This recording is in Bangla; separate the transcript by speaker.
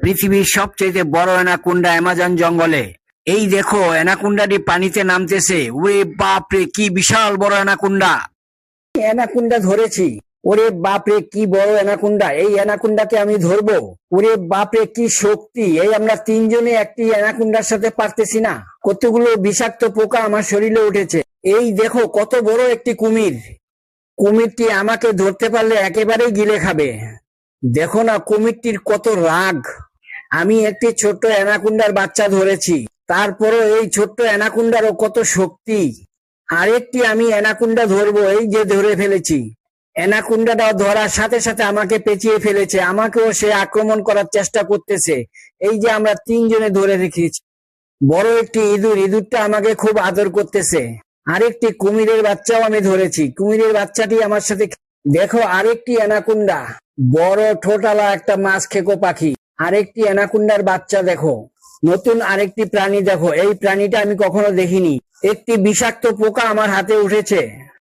Speaker 1: পৃথিবীর সবচেয়ে বড় অ্যানাকুন্ডা অ্যামাজন জঙ্গলে। এই দেখো, অ্যানাকুন্ডাটি পানিতে নামতেছে। ওরে বাপরে, কি বিশাল বড় অ্যানাকুন্ডা! অ্যানাকুন্ডা ধরেছি। ওরে বাপরে, কি বড় অ্যানাকুন্ডা! এই অ্যানাকুন্ডাকে আমি ধরবো। ওরে বাপরে, কি শক্তি! এই আমরা তিনজনে একটি অ্যানাকুন্ডার সাথে পারতেছি না। কতগুলো বিষাক্ত পোকা আমার শরীরে উঠেছে। এই দেখো, কত বড় একটি কুমির। কুমিরটি আমাকে ধরতে পারলে একেবারেই গিলে খাবে। দেখো না, কুমিরটির কত রাগ। আমি একটি ছোট্ট অ্যানাকুন্ডার বাচ্চা ধরেছি। তারপরও এই ছোট্ট অ্যানাকুন্ডারও কত শক্তি। আরেকটি আমি অ্যানাকুন্ডা ধরবো, এই যে ধরে ফেলেছি। অ্যানাকুন্ডাটা ধরার সাথে সাথে আমাকে পেঁচিয়ে ফেলেছে। আমাকেও সে আক্রমণ করার চেষ্টা করতেছে। এই যে আমরা তিনজনে ধরে রেখেছি। বড় একটি ইঁদুর, ইঁদুরটা আমাকে খুব আদর করতেছে। আরেকটি কুমিরের বাচ্চাও আমি ধরেছি। কুমিরের বাচ্চাটি আমার সাথে, দেখো আরেকটি অ্যানাকুন্ডা। বড় ঠোঁটালা একটা মাছ খেকো পাখি। আরেকটি অ্যানাকুন্ডার বাচ্চা দেখো। নতুন আরেকটি প্রাণী দেখো। এই প্রাণীটা আমি কখনো দেখিনি। একটি বিষাক্ত পোকা আমার হাতে উঠেছে।